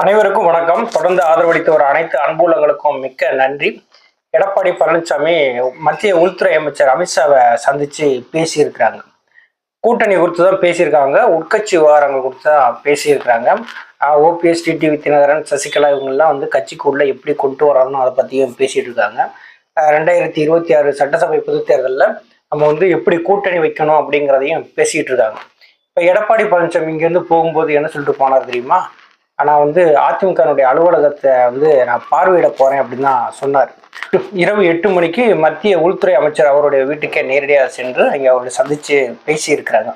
அனைவருக்கும் வணக்கம். தொடர்ந்து ஆதரவளித்து வர அனைத்து அன்புலங்களுக்கும் மிக்க நன்றி. எடப்பாடி பழனிசாமி மத்திய உள்துறை அமைச்சர் அமித்ஷாவை சந்திச்சு பேசியிருக்கிறாங்க. கூட்டணி குறித்து தான் பேசியிருக்காங்க. உட்கட்சி விவகாரங்கள் குறித்து தான் பேசியிருக்கிறாங்க ஓபிஎஸ் டிடிவி தினகரன் சசிகலா இவங்கெல்லாம் வந்து கட்சிக்குள்ளே எப்படி கொண்டு வரணும் அதை பற்றியும் பேசிட்டு இருக்காங்க ரெண்டாயிரத்தி இருபத்தி ஆறு சட்டசபை பொதுத் தேர்தலில் நம்ம வந்து எப்படி கூட்டணி வைக்கணும் அப்படிங்கிறதையும் பேசிகிட்டு இருக்காங்க. இப்போ எடப்பாடி பழனிசாமி இங்கேருந்து போகும்போது என்ன சொல்லிட்டு போனார் தெரியுமா? ஆனால் வந்து அதிமுகனுடைய அலுவலகத்தை வந்து நான் பார்வையிட போகிறேன் அப்படின்னு தான் சொன்னார். இரவு எட்டு மணிக்கு மத்திய உள்துறை அமைச்சர் அவருடைய வீட்டுக்கே நேரடியாக சென்று அங்கே அவரை சந்தித்து பேசியிருக்கிறாங்க.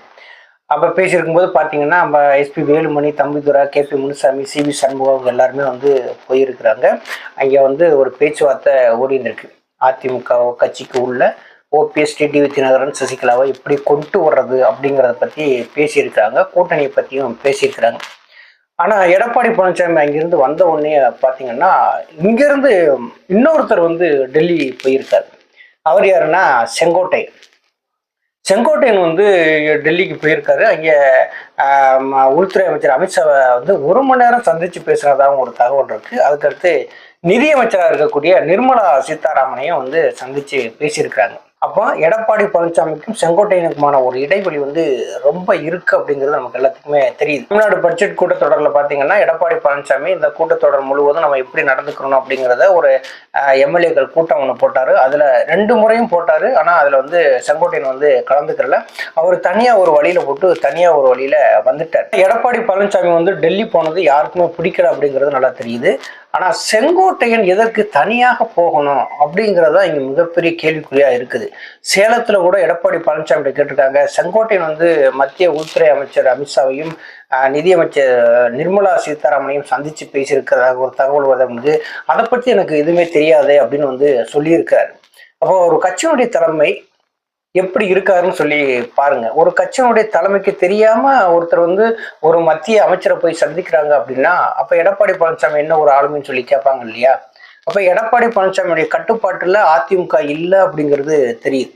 அப்போ பேசியிருக்கும்போது பார்த்தீங்கன்னா நம்ம S P Velumani Thambidurai K P Munusamy C V Shanmugam எல்லாருமே வந்து போயிருக்கிறாங்க. அங்கே வந்து ஒரு பேச்சுவார்த்தை ஓடிந்திருக்கு அதிமுக கட்சிக்கு உள்ள ஓபிஎஸ் டிடிவி தினகரன் சசிகலாவை எப்படி கொண்டு வர்றது அப்படிங்கிறத பற்றி பேசியிருக்கிறாங்க. கூட்டணியை பற்றியும் பேசியிருக்கிறாங்க. ஆனால் எடப்பாடி பழனிசாமி அங்கிருந்து வந்த உடனே பார்த்தீங்கன்னா இங்கேருந்து இன்னொருத்தர் வந்து டெல்லி போயிருக்கார். அவர் யாருன்னா செங்கோட்டை செங்கோட்டையன் வந்து டெல்லிக்கு போயிருக்காரு. அங்கே உள்துறை அமைச்சர் அமித்ஷாவை வந்து ஒரு மணி நேரம் சந்தித்து பேசுகிறதாகவும் ஒரு தகவல் இருக்குது அதுக்கடுத்து நிதியமைச்சராக இருக்கக்கூடிய நிர்மலா சீதாராமனையும் வந்து சந்தித்து பேசியிருக்கிறாங்க. அப்போ எடப்பாடி பழனிசாமிக்கும் செங்கோட்டையனுக்குமான ஒரு இடைவெளி வந்து ரொம்ப இருக்கு அப்படிங்கிறது நமக்கு எல்லாத்துக்குமே தெரியுது. தமிழ்நாடு பட்ஜெட் கூட்டத்தொடரில் பார்த்தீங்கன்னா எடப்பாடி பழனிசாமி இந்த கூட்டத்தொடர் முழுவதும் நம்ம எப்படி நடந்துக்கணும் அப்படிங்கிறத ஒரு எம்எல்ஏக்கள் கூட்டம் ஒன்று போட்டார். அதில் ரெண்டு முறையும் போட்டார். ஆனால் அதில் வந்து செங்கோட்டையன் வந்து கலந்துக்கிறல. அவர் தனியாக ஒரு வழியில் போட்டு தனியாக ஒரு வழியில் வந்துட்டார். எடப்பாடி பழனிசாமி வந்து டெல்லி போனது யாருக்குமே பிடிக்கல அப்படிங்கிறது நல்லா தெரியுது. ஆனால் செங்கோட்டையன் எதற்கு தனியாக போகணும் அப்படிங்கிறது தான் இங்கே மிகப்பெரிய கேள்விக்குறியாக இருக்குது. சேலத்தில் கூட எடப்பாடி பழனிசாமி கேட்டிருக்காங்க. செங்கோட்டையன் வந்து மத்திய உள்துறை அமைச்சர் அமித்ஷாவையும் நிதியமைச்சர் நிர்மலா சீதாராமனையும் சந்தித்து பேசியிருக்கிறதாக ஒரு தகவல் வருது அதை பற்றி எனக்கு எதுவுமே தெரியாது அப்படின்னு வந்து சொல்லியிருக்காரு அப்போ ஒரு கட்சியினுடைய தலைமை எப்படி இருக்காருன்னு சொல்லி பாருங்க. ஒரு கட்சியினுடைய தலைமைக்கு தெரியாம ஒருத்தர் வந்து ஒரு மத்திய அமைச்சரை போய் சந்திக்கிறாங்க அப்படின்னா அப்ப எடப்பாடி பழனிசாமி என்ன ஒரு ஆளுமைன்னு சொல்லி கேட்பாங்க இல்லையா? அப்ப எடப்பாடி பழனிசாமியுடைய கட்டுப்பாட்டுல அதிமுக இல்லை அப்படிங்கிறது தெரியுது.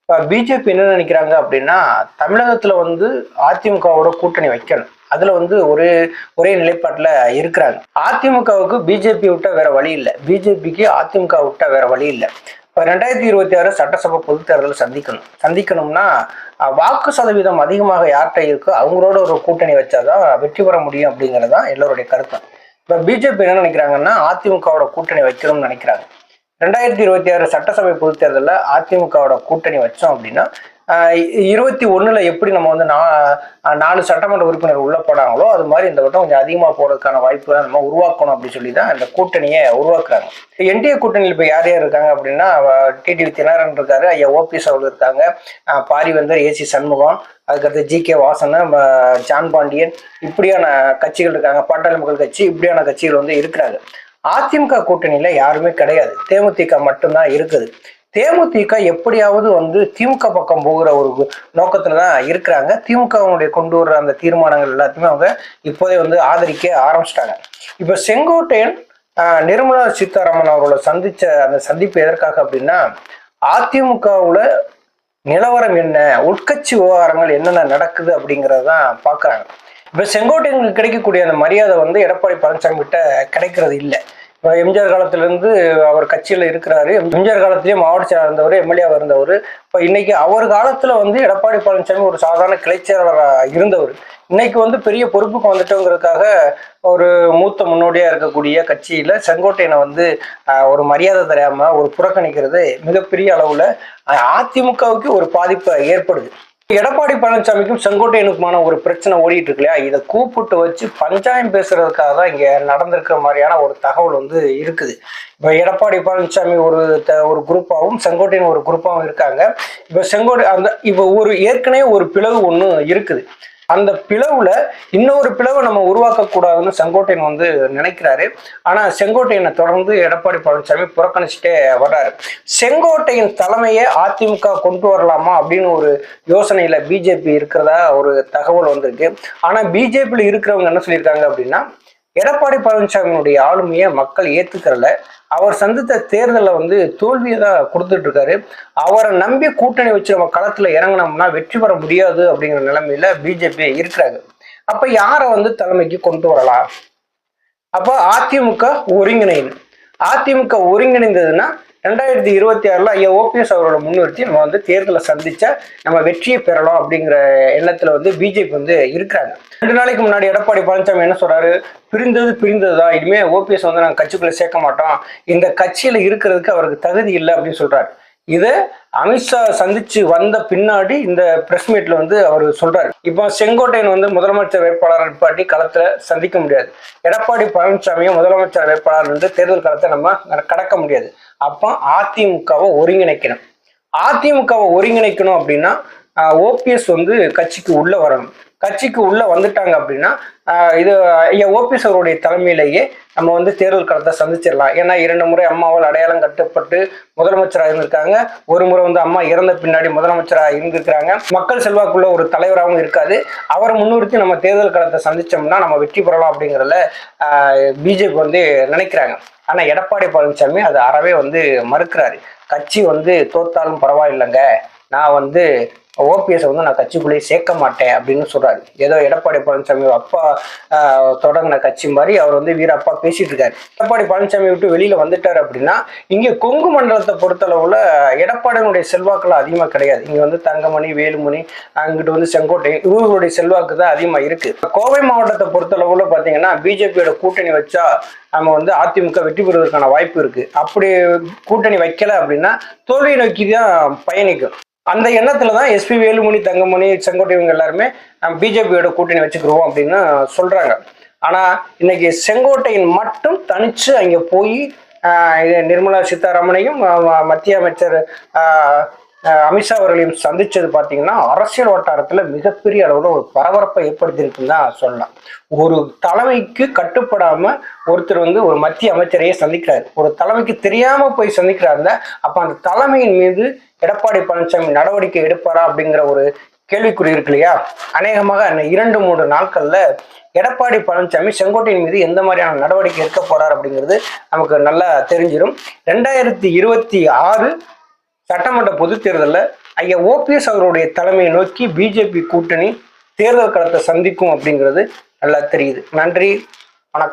இப்ப பிஜேபி என்ன நினைக்கிறாங்க அப்படின்னா தமிழகத்துல வந்து அதிமுகவோட கூட்டணி வைக்கணும். அதுல வந்து ஒரு ஒரே நிலைப்பாட்டுல இருக்கிறாங்க. அதிமுகவுக்கு பிஜேபி விட்டா வேற வழி இல்லை. பிஜேபிக்கு அதிமுக விட்டா வேற வழி இல்லை. ரெண்டாயிரத்தி இருபத்தி ஆறு சட்டசபை பொதுத் தேர்தலை சந்திக்கணும். சந்திக்கணும்னா வாக்கு சதவீதம் அதிகமாக யார்கிட்ட இருக்கோ அவங்களோட ஒரு கூட்டணி வச்சாதான் வெற்றி பெற முடியும் அப்படிங்கிறது தான் எல்லோருடைய கருத்து. இப்போ பிஜேபி என்ன நினைக்கிறாங்கன்னா அதிமுகவோட கூட்டணி வைக்கணும்னு நினைக்கிறாங்க. ரெண்டாயிரத்தி இருபத்தி ஆறு சட்டசபை பொதுத் தேர்தலில் அதிமுகவோட கூட்டணி வச்சோம் அப்படின்னா இருபத்தி ஒண்ணுல எப்படி நம்ம வந்து நா நாலு சட்டமன்ற உறுப்பினர் உள்ள போனாங்களோ அது மாதிரி இந்த வட்டம் கொஞ்சம் அதிகமாக போறதுக்கான வாய்ப்பு நம்ம உருவாக்கணும் அப்படின்னு சொல்லி தான் இந்த கூட்டணியை உருவாக்குறாங்க. என்டிஏ கூட்டணியில் இப்போ யார் யார் இருக்காங்க அப்படின்னா டிடிவி தினகரன் இருக்காரு ஐயா ஓபிஎஸ் அவர்கள் இருக்காங்க பாரிவந்தர் ஏசி சண்முகம் அதுக்கடுத்து G K Vasan John Pandian இப்படியான கட்சிகள் இருக்காங்க பாட்டாளி மக்கள் கட்சி இப்படியான கட்சிகள் வந்து இருக்கிறாங்க. அதிமுக கூட்டணியில யாருமே கிடையாது. தேமுதிக மட்டும்தான் இருக்குது. தேமுதிக எப்படியாவது வந்து திமுக பக்கம் போகிற ஒரு நோக்கத்துல தான் இருக்கிறாங்க. திமுகவுடைய கொண்டு வர்ற அந்த தீர்மானங்கள் எல்லாத்தையுமே அவங்க இப்போதே வந்து ஆதரிக்க ஆரம்பிச்சிட்டாங்க. இப்போ செங்கோட்டையன் ஆஹ், நிர்மலா சீதாராமன் அவரோட சந்திச்ச அந்த சந்திப்பு எதற்காக அப்படின்னா அதிமுகவுல நிலவரம் என்ன உட்கட்சி விவகாரங்கள் என்னென்ன நடக்குது அப்படிங்கறத தான் பார்க்குறாங்க இப்போ செங்கோட்டையனுக்கு கிடைக்கக்கூடிய அந்த மரியாதை வந்து எடப்பாடி பழனிசாமி கிட்ட கிடைக்கிறது இல்லை. எம்ஜிஆர் காலத்திலேருந்து அவர் கட்சியில் இருக்கிறாரு. எம்ஜிஆர் காலத்திலேயே மாவட்ட செயலாளர் இருந்தவர் எம்எல்ஏவாக இருந்தவர். இப்போ இன்னைக்கு அவர் காலத்தில் வந்து எடப்பாடி பழனிசாமி ஒரு சாதாரண கிளைச்சேரராக இருந்தவர். இன்னைக்கு வந்து பெரிய பொறுப்புக்கு வந்துட்டோங்கிறதுக்காக ஒரு மூத்த முன்னோடியாக இருக்கக்கூடிய கட்சியில் செங்கோட்டையனை வந்து ஒரு மரியாதை தராம ஒரு புறக்கணிக்கிறது மிகப்பெரிய அளவில் அதிமுகவுக்கு ஒரு பாதிப்பை ஏற்படுது. எடப்பாடி பழனிசாமிக்கும் செங்கோட்டையனுக்குமான ஒரு பிரச்சனை ஓடிட்டு இருக்கு இல்லையா இதை கூப்பிட்டு வச்சு பஞ்சாயம் பேசுறதுக்காக தான் இங்க நடந்திருக்கிற மாதிரியான ஒரு தகவல் வந்து இருக்குது. இப்போ எடப்பாடி பழனிசாமி ஒரு த- ஒரு குரூப்பாகவும் செங்கோட்டையன் ஒரு குரூப்பாகவும் இருக்காங்க. இப்போ செங்கோட்டை அந்த இப்போ ஒரு ஏற்கனவே ஒரு பிளவு ஒன்று இருக்குது. அந்த பிளவுல இன்னொரு பிளவை நம்ம உருவாக்க கூடாதுன்னு செங்கோட்டையன் வந்து நினைக்கிறாரு. ஆனா செங்கோட்டையனை தொடர்ந்து எடப்பாடி பழனிசாமி புறக்கணிச்சுட்டே வர்றாரு. செங்கோட்டையின் தலைமையை அதிமுக கொண்டு வரலாமா அப்படின்னு ஒரு யோசனையில பிஜேபி இருக்கிறதா ஒரு தகவல் வந்திருக்கு. ஆனா பிஜேபியில் இருக்கிறவங்க என்ன சொல்லியிருக்காங்க அப்படின்னா எடப்பாடி பழனிசாமியினுடைய ஆளுமையை மக்கள் ஏத்துக்கிறல. அவர் சந்தித்த தேர்தலில் வந்து தோல்வியை தான் கொடுத்துட்டு இருக்காரு. அவரை நம்பி கூட்டணி வச்சு நம்ம களத்துல இறங்கினோம்னா வெற்றி பெற முடியாது அப்படிங்கிற நிலைமையில பிஜேபி இருக்கிறாங்க அப்ப யாரை வந்து தலைமைக்கு கொண்டு வரலாம்? அப்போ அதிமுக ஒருங்கிணைந்து. அதிமுக ஒருங்கிணைந்ததுன்னா ரெண்டாயிரத்தி இருபத்தி ஆறுல ஐயா ஓபிஎஸ் அவரோட முன்னிறுத்தி நம்ம வந்து தேர்தலை சந்திச்சா நம்ம வெற்றியை பெறலாம் அப்படிங்கிற எண்ணத்தில் வந்து பிஜேபி வந்து இருக்கிறாங்க. ரெண்டு நாளைக்கு முன்னாடி எடப்பாடி பழனிசாமி என்ன சொல்றாரு? பிரிந்தது பிரிந்தது தான் இனிமே ஓபிஎஸ் வந்து நாங்கள் கட்சிக்குள்ளே சேர்க்க மாட்டோம். இந்த கட்சியில் இருக்கிறதுக்கு அவருக்கு தகுதி இல்லை அப்படின்னு சொல்றாரு. இதை அமித்ஷா சந்திச்சு வந்த பின்னாடி இந்த பிரஸ் மீட்ல வந்து அவர் சொல்றாரு. இப்போ செங்கோட்டையன் வந்து முதலமைச்சர் வேட்பாளர் நிப்பாட்டி களத்துல சந்திக்க முடியாது. எடப்பாடி பழனிசாமியும் முதலமைச்சர் வேட்பாளர் வந்து தேர்தல் களத்தை நம்ம கடக்க முடியாது. அப்போ அதிமுகவை ஒருங்கிணைக்கணும். அதிமுகவை ஒருங்கிணைக்கணும் அப்படின்னா ஓபிஎஸ் வந்து கட்சிக்கு உள்ள வரணும். கட்சிக்கு உள்ள வந்துட்டாங்க அப்படின்னா ஆஹ் இது ஐயா ஓபிஎஸ் அவருடைய தலைமையிலேயே நம்ம வந்து தேர்தல் களத்தை சந்திச்சிடலாம். ஏன்னா இரண்டு முறை அம்மாவால் அடையாளம் கட்டப்பட்டு முதலமைச்சராக இருந்திருக்காங்க. ஒரு முறை வந்து அம்மா இறந்த பின்னாடி முதலமைச்சராக இருந்திருக்கிறாங்க. மக்கள் செல்வாக்குள்ள ஒரு தலைவராகவும் இருக்காது. அவரை முன்னிறுத்தி நம்ம தேர்தல் களத்தை சந்திச்சோம்னா நம்ம வெற்றி பெறலாம் அப்படிங்கிறதுல பிஜேபி வந்து நினைக்கிறாங்க. ஆனால் எடப்பாடி பழனிசாமி அது அறவே வந்து மறுக்கிறாரு. கட்சி வந்து தோத்தாலும் பரவாயில்லைங்க. நான் வந்து ஓபிஎஸ் வந்து நான் கட்சிக்குள்ளேயே சேர்க்க மாட்டேன் அப்படின்னு சொல்றாரு. ஏதோ எடப்பாடி பழனிசாமி அப்பா ஆஹ், தொடங்கின கட்சி மாதிரி அவர் வந்து வீரப்பா பேசிட்டு இருக்காரு. எடப்பாடி பழனிசாமி விட்டு வெளியில வந்துட்டாரு அப்படின்னா இங்க கொங்கு மண்டலத்தை பொறுத்தளவுல எடப்பாடியினுடைய செல்வாக்கெல்லாம் அதிகமா கிடையாது. இங்க வந்து தங்கமணி வேலுமணி அங்கிட்டு வந்து செங்கோட்டை இவர்களுடைய செல்வாக்கு தான் அதிகமா இருக்கு. கோவை மாவட்டத்தை பொறுத்தளவுல பாத்தீங்கன்னா பிஜேபியோட கூட்டணி வச்சா நம்ம வந்து அதிமுக வெற்றி பெறுவதற்கான வாய்ப்பு இருக்கு. அப்படி கூட்டணி வைக்கல அப்படின்னா தோல்வியை நோக்கி தான் பயணிக்கும். அந்த எண்ணத்துல தான் எஸ்பி வேலுமணி தங்கமணி செங்கோட்டை இவங்க எல்லாருமே நம்ம பிஜேபியோட கூட்டணி வச்சுக்கிறோம் அப்படின்னு சொல்றாங்க. ஆனா இன்னைக்கு செங்கோட்டையின் மட்டும் தனிச்சு அங்க போய் ஆஹ், நிர்மலா சீதாராமனையும் மத்திய அமைச்சர் ஆஹ், அமித்ஷா அவர்களையும் சந்திச்சது பார்த்தீங்கன்னா அரசியல் வட்டாரத்தில் மிகப்பெரிய அளவில் ஒரு பரபரப்பை ஏற்படுத்தியிருக்குன்னு தான் சொல்லலாம். ஒரு தலைமைக்கு கட்டுப்படாமல் ஒருத்தர் வந்து ஒரு மத்திய அமைச்சரையே சந்திக்கிறார். ஒரு தலைமைக்கு தெரியாமல் போய் சந்திக்கிறாருல அப்போ அந்த தலைமையின் மீது எடப்பாடி பழனிசாமி நடவடிக்கை எடுப்பாரா அப்படிங்கிற ஒரு கேள்விக்குறி இருக்கு இல்லையா? அநேகமாக இரண்டு மூன்று நாட்கள்ல எடப்பாடி பழனிசாமி செங்கோட்டையின் மீது எந்த மாதிரியான நடவடிக்கை எடுக்க போறார் அப்படிங்கிறது நமக்கு நல்லா தெரிஞ்சிடும் ரெண்டாயிரத்தி இருபத்தி ஆறு சட்டமன்ற பொதுத் தேர்தலில் ஐயா ஓபிஎஸ் அவருடைய தலைமையை நோக்கி பிஜேபி கூட்டணி தேர்தல் களத்தை சந்திக்கும் அப்படிங்கிறது நல்லா தெரியுது. நன்றி வணக்கம்.